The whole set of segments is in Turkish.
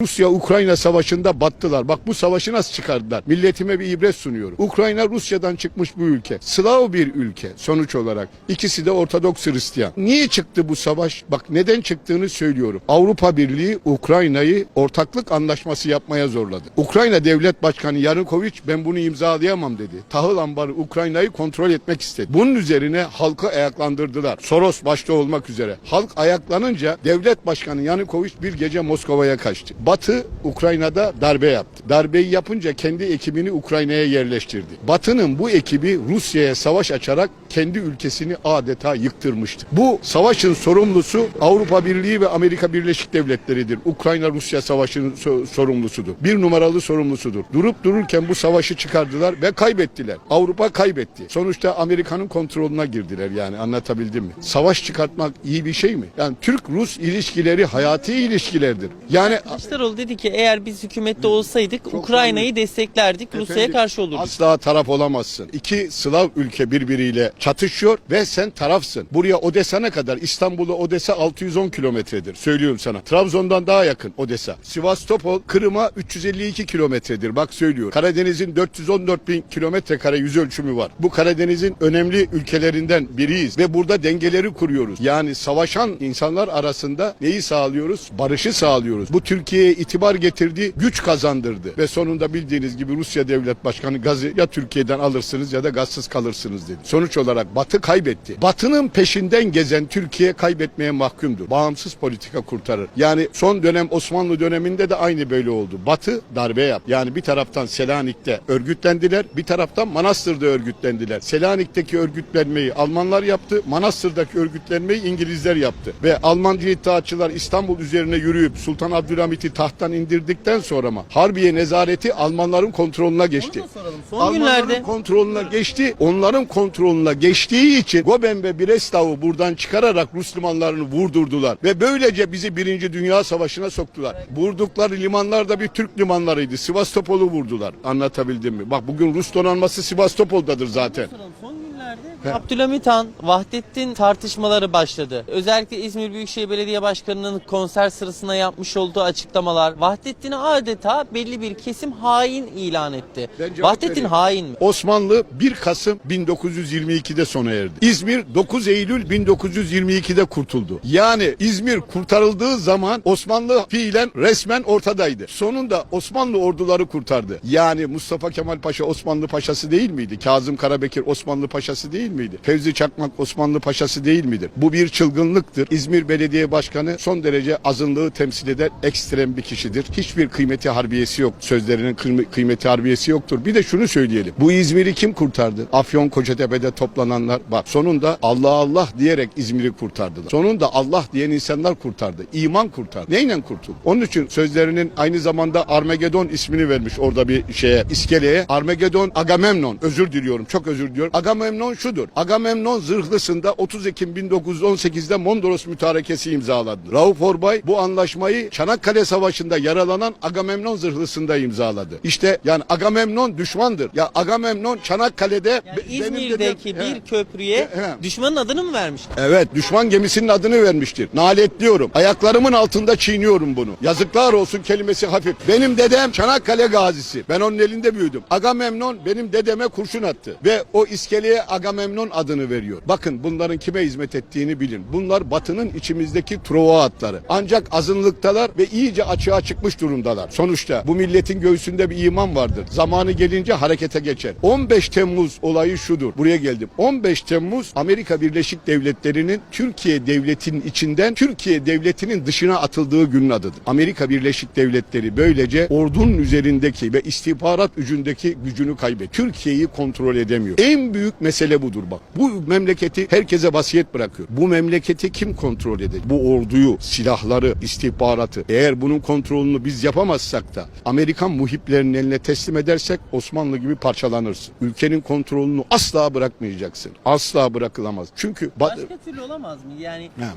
Rusya-Ukrayna savaşında battılar. Bak bu savaşı nasıl çıkardılar? Milletime bir ibret sunuyorum. Ukrayna Rusya'dan çıkmış bir ülke. Slav bir ülke sonuç olarak. İkisi de Ortodoks Hristiyan. Niye çıktı bu savaş? Bak neden çıktığını söylüyorum. Avrupa Birliği Ukrayna'yı ortaklık anlaşması yapmaya zorladı. Ukrayna Devlet Başkanı Yanukovic ben bunu imzalayamam dedi. Tahıl ambarı Ukrayna'yı kontrol etmek istedi. Bunun üzerine halkı ayaklandırdılar. Soros başta olmak üzere. Halk ayaklanınca devlet başkanı Yanukovic bir gece Moskova'ya kaçtı. Batı Ukrayna'da darbe yaptı. Darbeyi yapınca kendi ekibini Ukrayna'ya yerleştirdi. Batı'nın bu ekibi Rusya'ya savaş açarak kendi ülkesini adeta yıktırmıştı. Bu savaşın sorumlusu Avrupa Birliği ve Amerika Birleşik Devletleri'dir. Ukrayna-Rusya savaşının so- sorumlusudur. Bir numaralı sorumlusudur. Durup dururken bu savaşı çıkardılar ve kaybettiler. Avrupa kaybetti. Sonuçta Amerika'nın kontrolüne girdiler yani anlatabildim mi? Savaş çıkartmak iyi bir şey mi? Yani Türk-Rus ilişkileri hayati ilişkilerdir. Yani Kılıçdaroğlu dedi ki eğer biz hükümette olsaydık Ukrayna'yı desteklerdik, Rusya'ya karşı olurduk. Asla taraf olamazsın. İki Slav ülke birbiriyle çatışıyor ve sen tarafsın. Buraya Odessa ne kadar? İstanbul'a Odessa 610 kilometredir. Söylüyorum sana. Trabzon'dan daha yakın Odessa. Sivastopol Kırım'a 352 kilometredir. Bak söylüyor. Karadeniz'in 414 bin kilometre kare yüz ölçümü var. Bu Karadeniz'in önemli ülkelerinden biriyiz ve burada dengeleri kuruyoruz. Yani savaşan insanlar arasında neyi sağlıyoruz? Barışı sağlıyoruz. Bu Türkiye'ye itibar getirdi, güç kazandırdı ve sonunda bildiğiniz gibi Rusya Devlet Başkanı gazı ya Türkiye'den alırsınız ya da gazsız kalırsınız dedi. Sonuç olarak Batı kaybetti. Batı'nın peşinden gezen Türkiye kaybetmeye mahkumdur. Bağımsız politika kurtarır. Yani son dönem Osmanlı döneminde de aynı böyle oldu. Batı darbe yap. Yani bir taraftan Selanik'te örgütlendiler, bir taraftan Manastır'da örgütlendiler. Selanik'teki örgütlenmeyi Almanlar yaptı, Manastır'daki örgütlenmeyi İngilizler yaptı. Ve Almancı iddiaçılar İstanbul üzerine yürüyüp Sultan Abdülhamit'i tahttan indirdikten sonra mı Harbiye nezareti Almanların kontrolüne geçti. Son Almanların günlerde kontrolüne geçti. Onların kontrolüne geçtiği için Goben ve Breslav'ı buradan çıkararak Rus limanlarını vurdurdular. Ve böylece bizi Birinci Dünya Savaşı'na soktular. Vurdukları limanlar da bir Türk limanlarıydı. Sivastopol'u vurdular. Anlatabildim mi? Bak bugün Rus donanması Sivastopol'dadır zaten. Son günlerde Abdülhamit Han, Vahdettin tartışmaları başladı. Özellikle İzmir Büyükşehir Belediye Başkanı'nın konser sırasında yapmış olduğu açıklamalar Vahdettin'i adeta belli bir kesim hain ilan etti. Vahdettin vereyim. hain mi? Osmanlı 1 Kasım 1922'de sona erdi. İzmir 9 Eylül 1922'de kurtuldu. Yani İzmir kurtarıldığı zaman Osmanlı fiilen resmen ortadaydı. Sonunda Osmanlı orduları kurtardı. Yani Mustafa Kemal Paşa Osmanlı Paşası değil miydi? Kazım Karabekir Osmanlı Paşası değil miydi? Fevzi Çakmak Osmanlı Paşası değil midir? Bu bir çılgınlıktır. İzmir Belediye Başkanı son derece azınlığı temsil eden ekstrem bir kişidir. Hiçbir kıymeti harbiyesi yok. Sözlerinin kıyme- kıymeti harbiyesi yoktur. Bir de şunu söyleyelim. Bu İzmir'i kim kurtardı? Afyon Kocatepe'de toplananlar bak sonunda Allah Allah diyerek İzmir'i kurtardılar. Sonunda Allah diyen insanlar kurtardı. İman kurtardı. Neyle kurtuldu? Onun için sözlerinin aynı zamanda Armagedon ismini vermiş orada bir şeye iskeleye. Armagedon Agamemnon özür diliyorum çok özür diliyorum. Agamemnon şudur. Agamemnon zırhlısında 30 Ekim 1918'de Mondros Mütarekesi imzaladı. Rauf Orbay bu anlaşmayı Çanakkale Savaşı'nda yaralanan Agamemnon zırhlısında imzaladı. İşte yani Agamemnon düşmandır. Ya Agamemnon Çanakkale'de Yani İzmir'deki dedem- bir He. köprüye He. düşmanın adını mı vermiş? Evet düşman gemisinin adını vermiştir. Naletliyorum. Ayaklarımın altında çiğniyorum bunu. Yazıklar olsun kelimesi hafif. Benim dedem Çanakkale gazisi. Ben onun elinde büyüdüm. Agamemnon benim dedeme kurşun attı. Ve o iskeleye Agamemnon adını veriyor. Bakın bunların kime hizmet ettiğini bilin. Bunlar batının içimizdeki truva atları. Ancak azınlıktalar ve iyice açığa çıkmış durumdalar. Sonuçta bu milletin göğsünde bir iman vardır. Zamanı gelince harekete geçer. 15 Temmuz olayı şudur. Buraya geldim. 15 Temmuz Amerika Birleşik Devletleri'nin Türkiye devletinin içinden Türkiye devletinin dışına atıldığı günün adıdır. Amerika Birleşik Devletleri böylece ordunun üzerindeki ve istihbarat gücündeki gücünü kaybetti. Türkiye'yi kontrol edemiyor. En büyük mesele budur bak. Bu memleketi herkese vasiyet bırakıyor. Bu memleketi kim kontrol edecek? Bu orduyu, silahları, istihbaratı. Eğer bunun kontrolünü biz yapamazsak da Amerikan muhiplerinin eline teslim edersek Osmanlı gibi parçalanırsın. Ülkenin kontrolünü asla bırakmayacaksın. Asla bırakılamaz. Çünkü ba- Başka türlü olamaz mı? Yani Ha.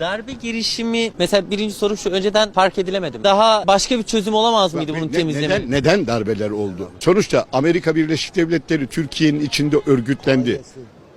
Darbe girişimi mesela birinci soru şu önceden fark edilemedi. mi? Daha başka bir çözüm olamaz mıydı bunu Ne- temizlemek? Neden, neden darbeler oldu? Sonuçta Amerika Birleşik Devletleri Türkiye'nin içinde örgütlendi.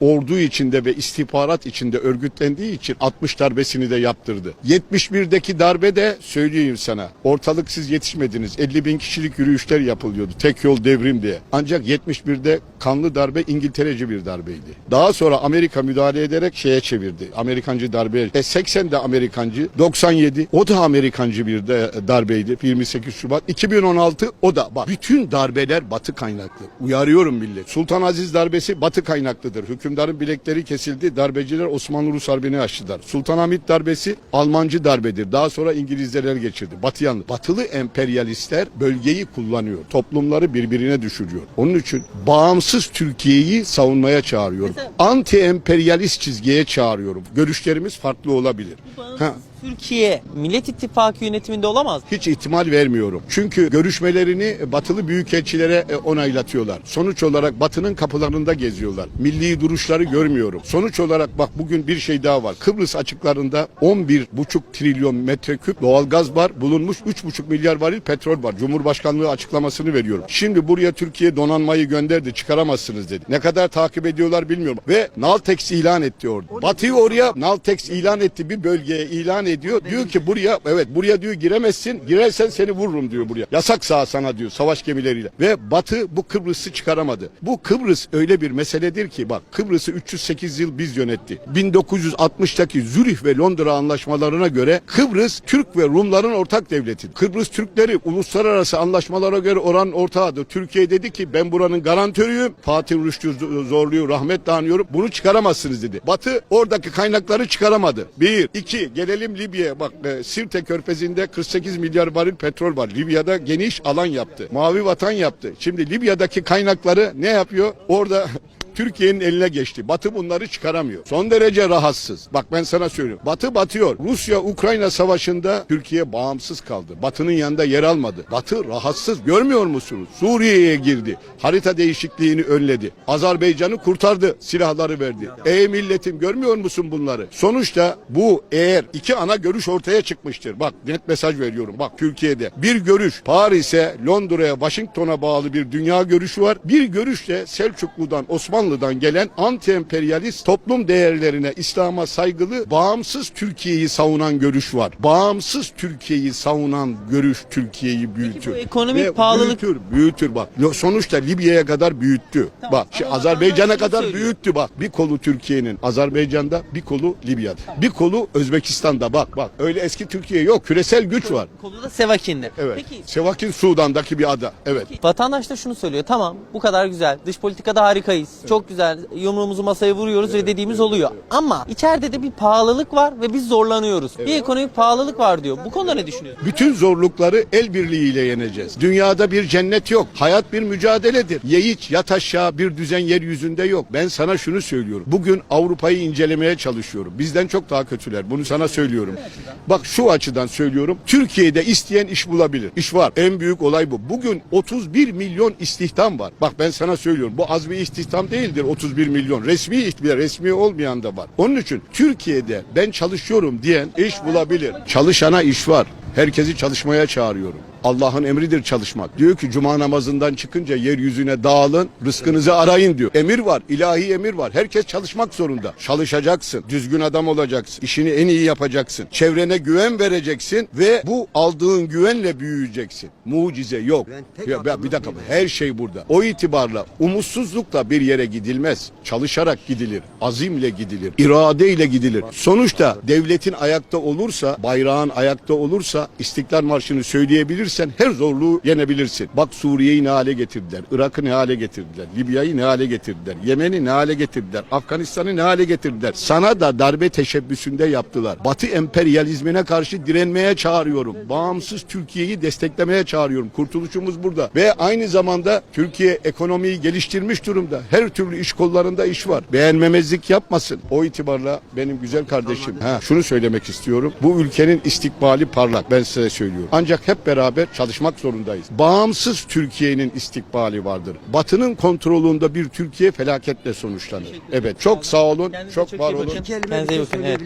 Ordu içinde ve istihbarat içinde örgütlendiği için 60 darbesini de yaptırdı. 71'deki darbe de söyleyeyim sana. Ortalık siz yetişmediniz. 50 bin kişilik yürüyüşler yapılıyordu. Tek yol devrim diye. Ancak 71'de kanlı darbe İngiltereci bir darbeydi. Daha sonra Amerika müdahale ederek şeye çevirdi. Amerikancı darbeye. E 80'de Amerikancı. 97 o da Amerikancı bir de darbeydi. 28 Şubat. 2016 o da. Bak bütün darbeler batı kaynaklı. Uyarıyorum millet. Sultan Aziz darbesi batı kaynaklıdır. Hükümdarın bilekleri kesildi. Darbeciler Osmanlı-Rus Harbi'ni açtılar. Sultanahmet darbesi Almancı darbedir. Daha sonra İngilizler geçirdi. Batı yanlı. Batılı emperyalistler bölgeyi kullanıyor. Toplumları birbirine düşürüyor. Onun için bağımsız Türkiye'yi savunmaya çağırıyorum. Anti emperyalist çizgiye çağırıyorum. Görüşlerimiz farklı olabilir. Ha. Türkiye Millet İttifakı yönetiminde olamaz. Hiç ihtimal vermiyorum. Çünkü görüşmelerini batılı büyükelçilere e, onaylatıyorlar. Sonuç olarak batının kapılarında geziyorlar. Milli duruşları görmüyorum. Sonuç olarak bak bugün bir şey daha var. Kıbrıs açıklarında 11,5 trilyon metreküp doğalgaz var. Bulunmuş 3,5 milyar varil petrol var. Cumhurbaşkanlığı açıklamasını veriyorum. Şimdi buraya Türkiye donanmayı gönderdi. Çıkaramazsınız dedi. Ne kadar takip ediyorlar bilmiyorum. Ve Naltex ilan etti orada. Batı'yı oraya Naltex ilan etti. Bir bölgeye ilan ediyor. Diyor ki buraya evet buraya diyor giremezsin. Girersen seni vururum diyor buraya. Yasak sağ sana diyor savaş gemileriyle. Ve Batı bu Kıbrıs'ı çıkaramadı. Bu Kıbrıs öyle bir meseledir ki bak Kıbrıs'ı 308 yıl biz yönetti. 1960'taki Zürih ve Londra anlaşmalarına göre Kıbrıs Türk ve Rumların ortak devleti. Kıbrıs Türkleri uluslararası anlaşmalara göre oran ortağıdır. Türkiye dedi ki ben buranın garantörüyüm. Fatih Rüştü zorluyor, rahmetle anıyorum. Bunu çıkaramazsınız dedi. Batı oradaki kaynakları çıkaramadı. Bir, iki, gelelim Libya'ya. Bak e, Sirte Körfezi'nde 48 milyar varil petrol var. Libya'da geniş alan yaptı. Mavi vatan yaptı. Şimdi Libya'daki kaynakları ne yapıyor? Orada Türkiye'nin eline geçti. Batı bunları çıkaramıyor. Son derece rahatsız. Bak ben sana söylüyorum. Batı batıyor. Rusya-Ukrayna savaşında Türkiye bağımsız kaldı. Batı'nın yanında yer almadı. Batı rahatsız. Görmüyor musunuz? Suriye'ye girdi. Harita değişikliğini önledi. Azerbaycan'ı kurtardı. Silahları verdi. Ey milletim görmüyor musun bunları? Sonuçta bu eğer iki ana görüş ortaya çıkmıştır. Bak net mesaj veriyorum. Bak Türkiye'de bir görüş Paris'e, Londra'ya, Washington'a bağlı bir dünya görüşü var. Bir görüş de Selçuklu'dan, Osmanlı'dan gelen anti-emperyalist toplum değerlerine, İslam'a saygılı, bağımsız Türkiye'yi savunan görüş var. Bağımsız Türkiye'yi savunan görüş Türkiye'yi büyütür. bu ekonomik Ve pahalılık- büyütür, büyütür bak. Sonuçta Libya'ya kadar büyüttü. Bak şu Ama Azerbaycan'a kadar söylüyor. büyüttü bak. Bir kolu Türkiye'nin Azerbaycan'da, bir kolu Libya'da. Bir kolu Özbekistan'da bak bak. Öyle eski Türkiye yok. Küresel güç var. Kolu da Sevakin'de. Evet. Peki Sevakin Sudan'daki bir ada. Evet. Vatandaş da şunu söylüyor. Tamam bu kadar güzel. Dış politikada harikayız. Çok güzel. Yumruğumuzu masaya vuruyoruz ve dediğimiz oluyor. Ama içeride de bir pahalılık var ve biz zorlanıyoruz. Bir ekonomik pahalılık var diyor. Bu konuda ne düşünüyorsun? Bütün zorlukları el birliğiyle yeneceğiz. Dünyada bir cennet yok. Hayat bir mücadeledir. Ye iç yat aşağı bir düzen yeryüzünde yok. Ben sana şunu söylüyorum. Bugün Avrupa'yı incelemeye çalışıyorum. Bizden çok daha kötüler. Bunu sana söylüyorum. Bak şu açıdan söylüyorum. Türkiye'de isteyen iş bulabilir. İş var. En büyük olay bu. Bugün 31 milyon istihdam var. Bak ben sana söylüyorum. Bu az bir istihdam değildir 31 milyon. Resmi ihtiyar, resmi olmayan da var. Onun için Türkiye'de ben çalışıyorum diyen iş bulabilir. Çalışana iş var. Herkesi çalışmaya çağırıyorum. Allah'ın emridir çalışmak. Diyor ki cuma namazından çıkınca yeryüzüne dağılın, rızkınızı arayın diyor. Emir var, ilahi emir var. Herkes çalışmak zorunda. Çalışacaksın, düzgün adam olacaksın, işini en iyi yapacaksın. Çevrene güven vereceksin ve bu aldığın güvenle büyüyeceksin. Mucize yok. Ya, bir dakika her şey burada. O itibarla umutsuzlukla bir yere gidilmez. Çalışarak gidilir, azimle gidilir, iradeyle gidilir. Sonuçta devletin ayakta olursa, bayrağın ayakta olursa İstiklal Marşı'nı söyleyebilirsen her zorluğu yenebilirsin. Bak Suriye'yi ne hale getirdiler, Irak'ı ne hale getirdiler, Libya'yı ne hale getirdiler, Yemen'i ne hale getirdiler, Afganistan'ı ne hale getirdiler. Sana da darbe teşebbüsünde yaptılar. Batı emperyalizmine karşı direnmeye çağırıyorum. Bağımsız Türkiye'yi desteklemeye çağırıyorum. Kurtuluşumuz burada. Ve aynı zamanda Türkiye ekonomiyi geliştirmiş durumda. Her türlü iş kollarında iş var. Beğenmemezlik yapmasın. O itibarla benim güzel kardeşim. Ha, şunu söylemek istiyorum. Bu ülkenin istikbali parlak. Ben size söylüyorum. Ancak hep beraber çalışmak zorundayız. Bağımsız Türkiye'nin istikbali vardır. Batı'nın kontrolünde bir Türkiye felaketle sonuçlanır. Evet. Çok sağ olun. Çok çok var olun. Kendinize iyi bir bakın, evet.